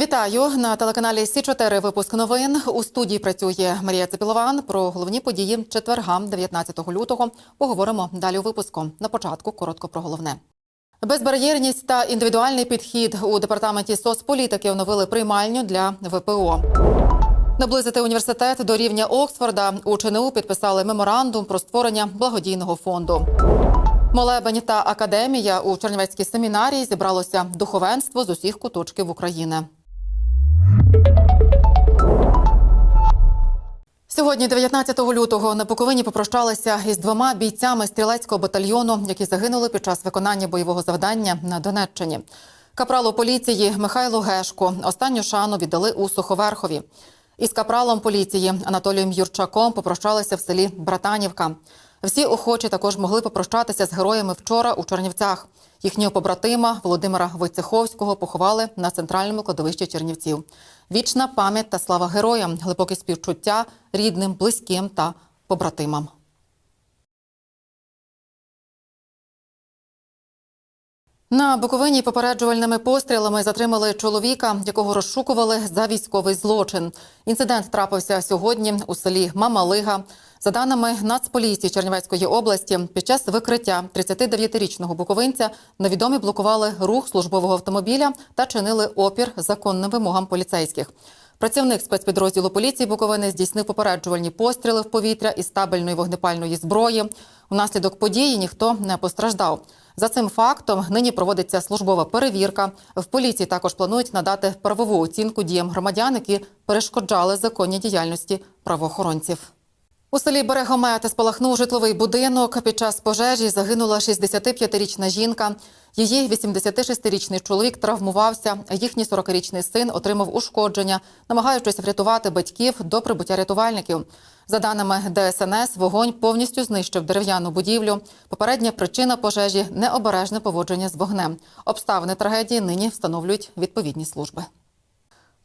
Вітаю на телеканалі Сі 4 Випуск новин у студії працює Марія Цепілован. Про головні події четверга, 19 лютого. Поговоримо далі у випуску. На початку коротко про головне. Безбар'єрність та індивідуальний підхід у департаменті соцполітики оновили приймальню для ВПО. Наблизити університет до рівня Оксфорда у ЧНУ підписали меморандум про створення благодійного фонду. Молебень та академія у Чернівецькій семінарії зібралося духовенство з усіх куточків України. Сьогодні, 19 лютого, на Буковині попрощалися із двома бійцями стрілецького батальйону, які загинули під час виконання бойового завдання на Донеччині. Капралу поліції Михайлу Гешко останню шану віддали у Суховерхові. Із капралом поліції Анатолієм Юрчаком попрощалися в селі Братанівка. Всі охочі також могли попрощатися з героями вчора у Чернівцях. Їхнього побратима Володимира Войцеховського поховали на центральному кладовищі Чернівців. Вічна пам'ять та слава героям, глибоке співчуття рідним, близьким та побратимам. На Буковині попереджувальними пострілами затримали чоловіка, якого розшукували за військовий злочин. Інцидент трапився сьогодні у селі Мамалига. За даними Нацполіції Чернівецької області, під час викриття 39-річного буковинця невідомі блокували рух службового автомобіля та чинили опір законним вимогам поліцейських. Працівник спецпідрозділу поліції Буковини здійснив попереджувальні постріли в повітря із табельної вогнепальної зброї. Унаслідок події ніхто не постраждав. За цим фактом нині проводиться службова перевірка. В поліції також планують надати правову оцінку діям громадян, які перешкоджали законній діяльності правоохоронців. У селі Берегомет спалахнув житловий будинок. Під час пожежі загинула 65-річна жінка. Її 86-річний чоловік травмувався. Їхній 40-річний син отримав ушкодження, намагаючись врятувати батьків до прибуття рятувальників. За даними ДСНС, вогонь повністю знищив дерев'яну будівлю. Попередня причина пожежі необережне поводження з вогнем. Обставини трагедії нині встановлюють відповідні служби.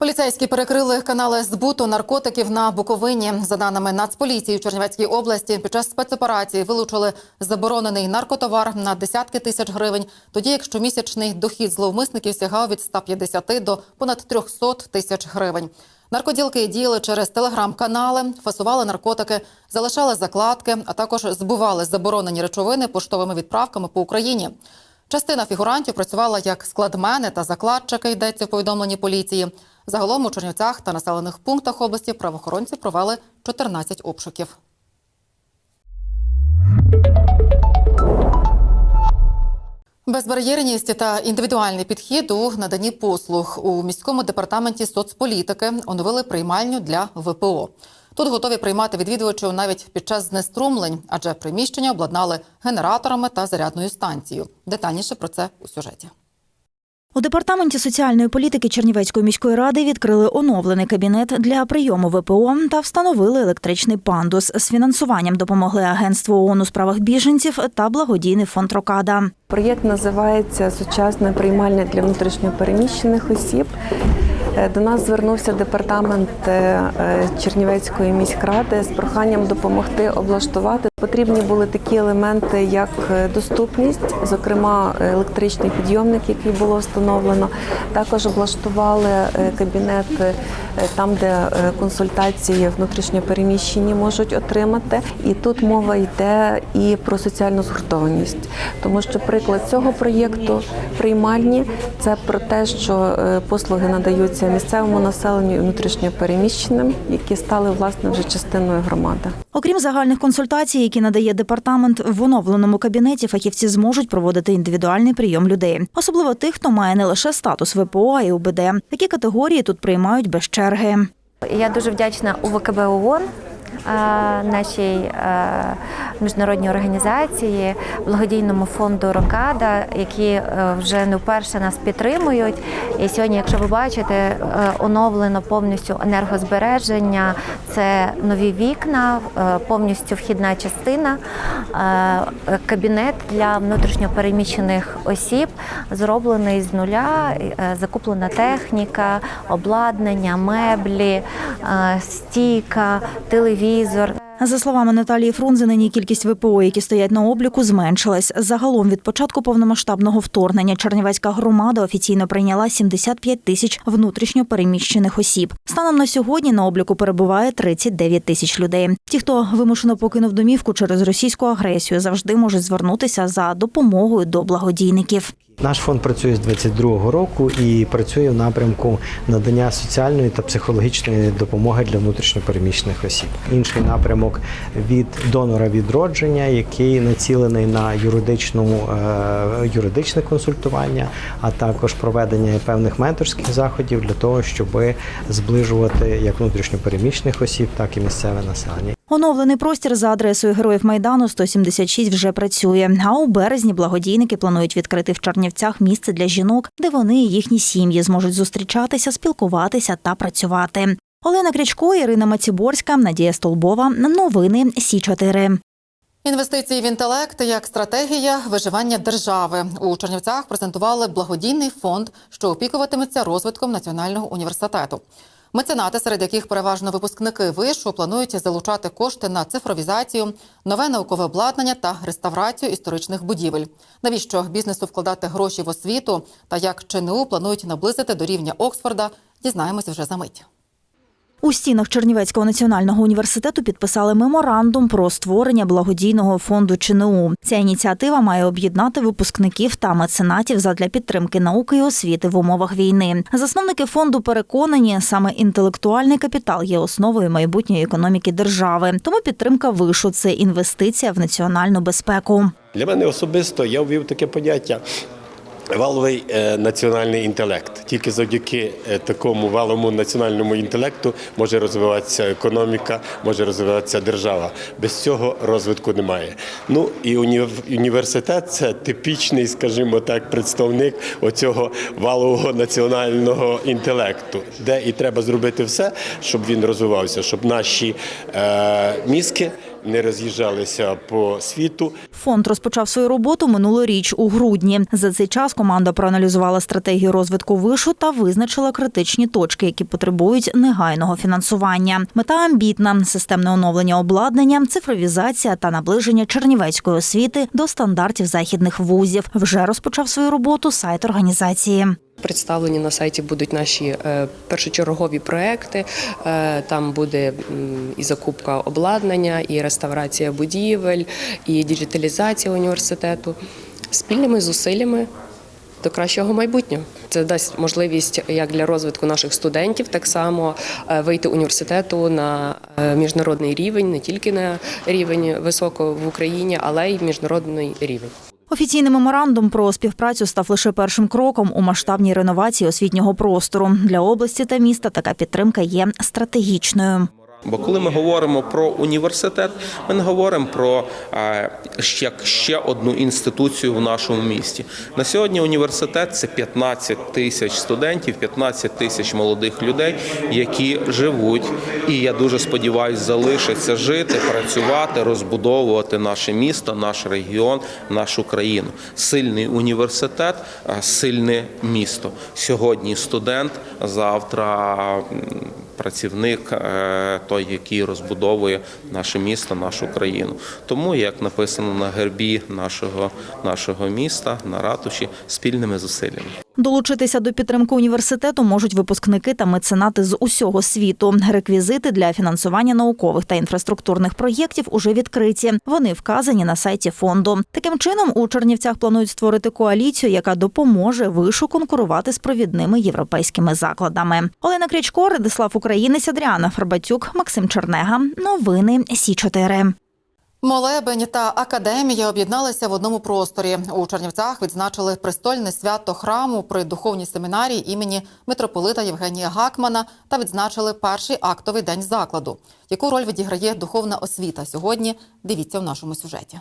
Поліцейські перекрили канали збуту наркотиків на Буковині. За даними Нацполіції у Чернівецькій області, під час спецоперації вилучили заборонений наркотовар на десятки тисяч гривень. Тоді як щомісячний дохід зловмисників сягав від 150 до понад 300 тисяч гривень. Наркоділки діяли через телеграм-канали, фасували наркотики, залишали закладки, а також збували заборонені речовини поштовими відправками по Україні. Частина фігурантів працювала як складмени та закладчики, йдеться в повідомленні поліції. Загалом у Чернівцях та населених пунктах області правоохоронці провели 14 обшуків. Безбар'єрність та індивідуальний підхід у наданні послуг у міському департаменті соцполітики оновили приймальню для ВПО. Тут готові приймати відвідувачів навіть під час знеструмлень, адже приміщення обладнали генераторами та зарядною станцією. Детальніше про це у сюжеті. У департаменті соціальної політики Чернівецької міської ради відкрили оновлений кабінет для прийому ВПО та встановили електричний пандус. З фінансуванням допомогли Агентство ООН у справах біженців та благодійний фонд Рокада. Проєкт називається Сучасне приймальня для внутрішньопереміщених осіб. Е, До нас звернувся департамент е, Чернівецької міськради з проханням допомогти облаштувати. Потрібні були такі елементи, як е, доступність, зокрема електричний підйомник, який було встановлено. Також облаштували е, кабінет е, там, де консультації внутрішньопереміщені можуть отримати. І тут мова йде і про соціальну згуртованість, тому що приклад цього проєкту приймальні це про те, що послуги надаються місцевому населенню і внутрішньопереміщеним, які стали власне вже частиною громади. Окрім загальних консультацій, які надає департамент, в оновленому кабінеті фахівці зможуть проводити індивідуальний прийом людей, особливо тих, хто має не лише статус ВПО, а й УБД. Такі категорії тут приймають без черги. Я дуже вдячна УВКБ ООН, нашій е, міжнародній організації, благодійному фонду Рокада, які е, вже не вперше нас підтримують. І сьогодні, якщо ви бачите, е, оновлено повністю енергозбереження, це нові вікна, е, повністю вхідна частина, е, кабінет для внутрішньопереміщених осіб, зроблений з нуля, е, закуплена техніка, обладнання, меблі, е, стійка, телевізор. За словами Наталії Фрунзенині, кількість ВПО, які стоять на обліку, зменшилась. Загалом від початку повномасштабного вторгнення Чернівецька громада офіційно прийняла 75 тисяч внутрішньо переміщених осіб. Станом на сьогодні на обліку перебуває 39 тисяч людей. Ті, хто вимушено покинув домівку через російську агресію, завжди можуть звернутися за допомогою до благодійників. Наш фонд працює з 22-го року і працює в напрямку надання соціальної та психологічної допомоги для внутрішньопереміщених осіб. Інший напрямок від донора відродження, який націлений на юридичну е, юридичне консультування, а також проведення певних менторських заходів для того, щоб зближувати як внутрішньопереміщених осіб, так і місцеве населення. Оновлений простір за адресою Героїв Майдану 176 вже працює. А у березні благодійники планують відкрити в Чернівцях місце для жінок, де вони і їхні сім'ї зможуть зустрічатися, спілкуватися та працювати. Олена Крячко, Ірина Маціborська, Надія Столбова. Новини Сі 4 Інвестиції в інтелект як стратегія виживання держави у Чернівцях презентували благодійний фонд, що опікуватиметься розвитком національного університету. Меценати, серед яких переважно випускники вишу, планують залучати кошти на цифровізацію, нове наукове обладнання та реставрацію історичних будівель. Навіщо бізнесу вкладати гроші в освіту та як ЧНУ планують наблизити до рівня Оксфорда, дізнаємося вже за мить. У стінах Чернівецького національного університету підписали меморандум про створення благодійного фонду ЧНУ. Ця ініціатива має об'єднати випускників та меценатів задля підтримки науки і освіти в умовах війни. Засновники фонду переконані, саме інтелектуальний капітал є основою майбутньої економіки держави. Тому підтримка вишу це інвестиція в національну безпеку. Для мене особисто я ввів таке поняття. Валовий е, національний інтелект. Тільки завдяки е, такому валовому національному інтелекту може розвиватися економіка, може розвиватися держава. Без цього розвитку немає. Ну і уні- університет це типічний, скажімо так, представник оцього валового національного інтелекту, де і треба зробити все, щоб він розвивався, щоб наші е, мізки не роз'їжджалися по світу, Фонд розпочав свою роботу минулоріч у грудні. За цей час команда проаналізувала стратегію розвитку вишу та визначила критичні точки, які потребують негайного фінансування. Мета амбітна системне оновлення обладнання, цифровізація та наближення чернівецької освіти до стандартів західних вузів. Вже розпочав свою роботу сайт організації. Представлені на сайті будуть наші е, першочергові проекти. Е, Там буде і закупка обладнання, і реставрація будівель, і діджиталізація університету спільними зусиллями. До кращого майбутнього це дасть можливість як для розвитку наших студентів, так само е, вийти університету на міжнародний рівень, не тільки на рівень високо в Україні, але й міжнародний рівень. Офіційний меморандум про співпрацю став лише першим кроком у масштабній реновації освітнього простору для області та міста. Така підтримка є стратегічною. Бо коли ми говоримо про університет, ми не говоримо про е, ще, ще одну інституцію в нашому місті. На сьогодні університет це 15 тисяч студентів, 15 тисяч молодих людей, які живуть, і я дуже сподіваюся, залишаться жити, працювати, розбудовувати наше місто, наш регіон, нашу країну. Сильний університет, е, сильне місто. Сьогодні студент, завтра. Працівник, е, той, який розбудовує наше місто, нашу країну. Тому, як написано на гербі нашого, нашого міста, на ратуші, спільними зусиллями. Долучитися до підтримки університету можуть випускники та меценати з усього світу. Реквізити для фінансування наукових та інфраструктурних проєктів уже відкриті. Вони вказані на сайті фонду. Таким чином, у Чернівцях планують створити коаліцію, яка допоможе вишу конкурувати з провідними європейськими закладами. Олена Крячко, Радислав Українець, Адріана Фарбатюк, Максим Чернега. Новини Сі 4 Молебень та академія об'єдналися в одному просторі. У Чернівцях відзначили престольне свято храму при духовній семінарії імені митрополита Євгенія Гакмана та відзначили перший актовий день закладу. Яку роль відіграє духовна освіта сьогодні? Дивіться в нашому сюжеті.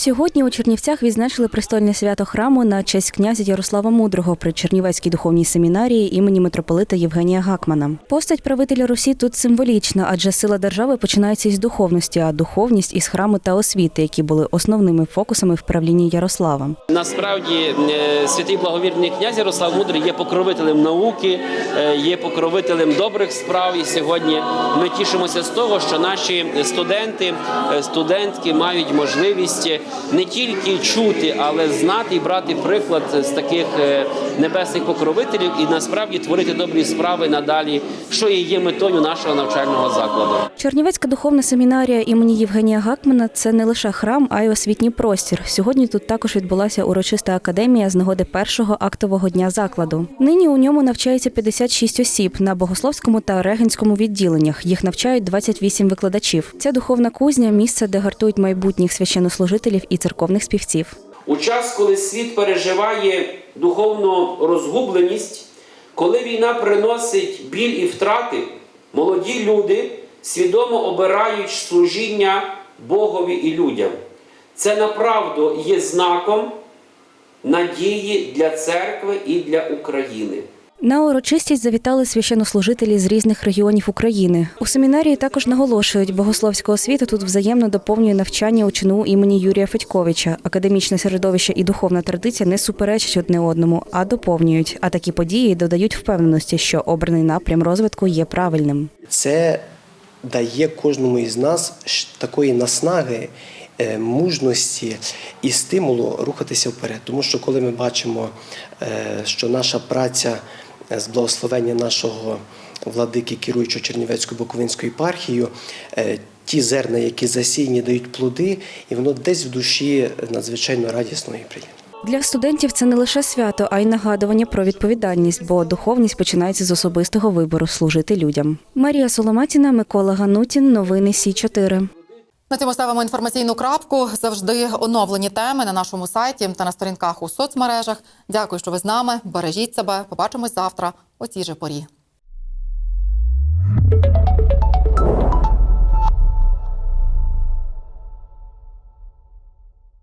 Сьогодні у Чернівцях відзначили престольне свято храму на честь князя Ярослава Мудрого при Чернівецькій духовній семінарії імені митрополита Євгенія Гакмана. Постать правителя Русі тут символічна, адже сила держави починається із духовності, а духовність із храму та освіти, які були основними фокусами в правлінні Ярослава. Насправді е, святий благовірний князь Ярослав Мудрий є покровителем науки, е, є покровителем добрих справ. І сьогодні ми тішимося з того, що наші студенти, е, студентки мають можливість не тільки чути, але знати і брати приклад з таких е, небесних покровителів і насправді творити добрі справи надалі, що і є метою нашого навчального закладу. Чернівецька духовна семінарія імені Євгенія Гакмана це не лише храм, а й освітній простір. Сьогодні тут також відбулася урочиста академія з нагоди першого актового дня закладу. Нині у ньому навчається 56 осіб на богословському та регенському відділеннях. Їх навчають 28 викладачів. Ця духовна кузня місце, де гартують майбутніх священнослужителів і церковних співців. У час, коли світ переживає духовну розгубленість, коли війна приносить біль і втрати, молоді люди свідомо обирають служіння Богові і людям. Це направду є знаком надії для церкви і для України. На урочистість завітали священнослужителі з різних регіонів України. У семінарії також наголошують, богословська освіта тут взаємно доповнює навчання у ЧНУ імені Юрія Федьковича. Академічне середовище і духовна традиція не суперечать одне одному, а доповнюють. А такі події додають впевненості, що обраний напрям розвитку є правильним. Це дає кожному із нас такої наснаги, е, мужності і стимулу рухатися вперед. Тому що коли ми бачимо, е, що наша праця з благословення нашого владики, керуючого Чернівецькою Буковинською єпархією, е, ті зерна, які засіяні, дають плоди, і воно десь в душі надзвичайно радісно і приємно. Для студентів це не лише свято, а й нагадування про відповідальність, бо духовність починається з особистого вибору служити людям. Марія Соломатіна, Микола Ганутін. Новини Сі 4 На цьому ставимо інформаційну крапку. Завжди оновлені теми на нашому сайті та на сторінках у соцмережах. Дякую, що ви з нами. Бережіть себе. Побачимось завтра о цій же порі.